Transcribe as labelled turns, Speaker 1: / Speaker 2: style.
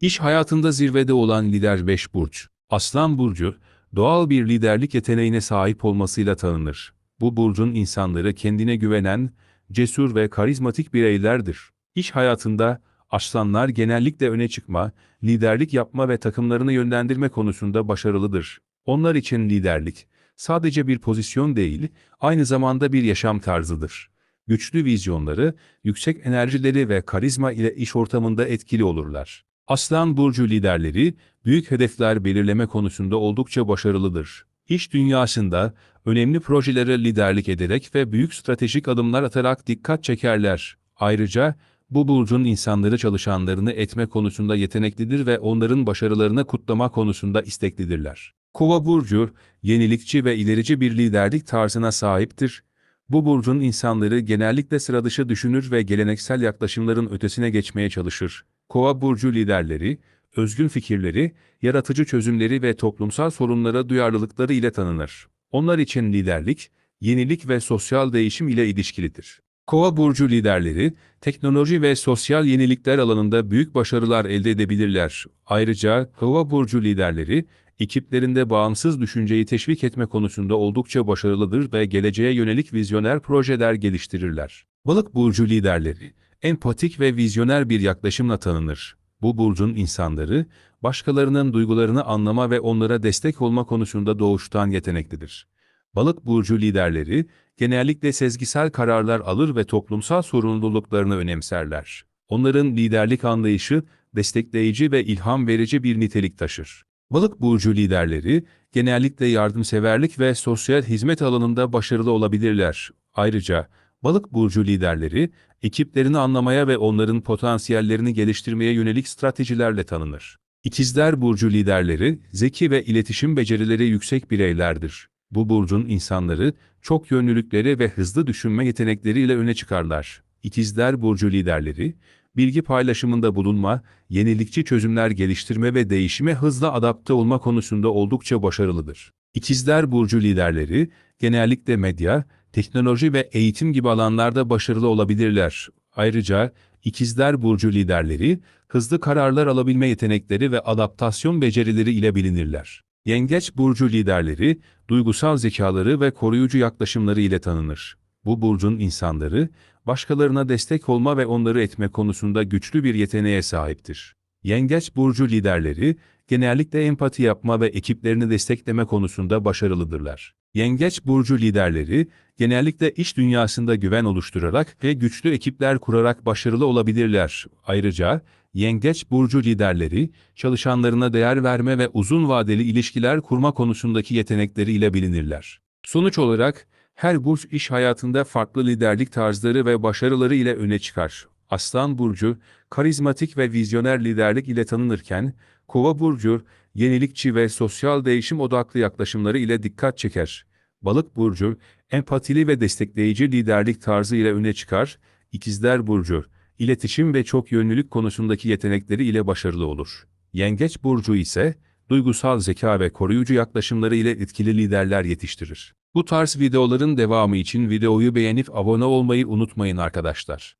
Speaker 1: İş hayatında zirvede olan lider 5 burç. Aslan burcu, doğal bir liderlik yeteneğine sahip olmasıyla tanınır. Bu burcun insanları kendine güvenen, cesur ve karizmatik bireylerdir. İş hayatında aslanlar genellikle öne çıkma, liderlik yapma ve takımlarını yönlendirme konusunda başarılıdır. Onlar için liderlik sadece bir pozisyon değil, aynı zamanda bir yaşam tarzıdır. Güçlü vizyonları, yüksek enerjileri ve karizma ile iş ortamında etkili olurlar. Aslan burcu liderleri büyük hedefler belirleme konusunda oldukça başarılıdır. İş dünyasında önemli projelere liderlik ederek ve büyük stratejik adımlar atarak dikkat çekerler. Ayrıca bu burcun insanları çalışanlarını etme konusunda yeteneklidir ve onların başarılarını kutlama konusunda isteklidirler. Kova burcu yenilikçi ve ilerici bir liderlik tarzına sahiptir. Bu burcun insanları genellikle sıradışı düşünür ve geleneksel yaklaşımların ötesine geçmeye çalışır. Kova burcu liderleri, özgün fikirleri, yaratıcı çözümleri ve toplumsal sorunlara duyarlılıkları ile tanınır. Onlar için liderlik, yenilik ve sosyal değişim ile ilişkilidir. Kova burcu liderleri, teknoloji ve sosyal yenilikler alanında büyük başarılar elde edebilirler. Ayrıca Kova burcu liderleri, ekiplerinde bağımsız düşünceyi teşvik etme konusunda oldukça başarılıdır ve geleceğe yönelik vizyoner projeler geliştirirler. Balık burcu liderleri, empatik ve vizyoner bir yaklaşımla tanınır. Bu burcun insanları, başkalarının duygularını anlama ve onlara destek olma konusunda doğuştan yeteneklidir. Balık burcu liderleri, genellikle sezgisel kararlar alır ve toplumsal sorumluluklarını önemserler. Onların liderlik anlayışı, destekleyici ve ilham verici bir nitelik taşır. Balık burcu liderleri, genellikle yardımseverlik ve sosyal hizmet alanında başarılı olabilirler. Ayrıca, balık burcu liderleri, ekiplerini anlamaya ve onların potansiyellerini geliştirmeye yönelik stratejilerle tanınır. İkizler burcu liderleri, zeki ve iletişim becerileri yüksek bireylerdir. Bu burcun insanları, çok yönlülükleri ve hızlı düşünme yetenekleriyle öne çıkarlar. İkizler burcu liderleri, bilgi paylaşımında bulunma, yenilikçi çözümler geliştirme ve değişime hızlı adapte olma konusunda oldukça başarılıdır. İkizler burcu liderleri, genellikle medya, teknoloji ve eğitim gibi alanlarda başarılı olabilirler. Ayrıca, İkizler burcu liderleri, hızlı kararlar alabilme yetenekleri ve adaptasyon becerileri ile bilinirler. Yengeç burcu liderleri, duygusal zekaları ve koruyucu yaklaşımları ile tanınır. Bu burcun insanları, başkalarına destek olma ve onları etme konusunda güçlü bir yeteneğe sahiptir. Yengeç burcu liderleri, genellikle empati yapma ve ekiplerini destekleme konusunda başarılıdırlar. Yengeç burcu liderleri, genellikle iş dünyasında güven oluşturarak ve güçlü ekipler kurarak başarılı olabilirler. Ayrıca, Yengeç burcu liderleri, çalışanlarına değer verme ve uzun vadeli ilişkiler kurma konusundaki yetenekleriyle bilinirler. Sonuç olarak, her burç iş hayatında farklı liderlik tarzları ve başarıları ile öne çıkar. Aslan burcu, karizmatik ve vizyoner liderlik ile tanınırken, Kova burcu, yenilikçi ve sosyal değişim odaklı yaklaşımları ile dikkat çeker. Balık burcu, empatili ve destekleyici liderlik tarzı ile öne çıkar. İkizler burcu, iletişim ve çok yönlülük konusundaki yetenekleri ile başarılı olur. Yengeç burcu ise, duygusal zeka ve koruyucu yaklaşımları ile etkili liderler yetiştirir. Bu tarz videoların devamı için videoyu beğenip abone olmayı unutmayın arkadaşlar.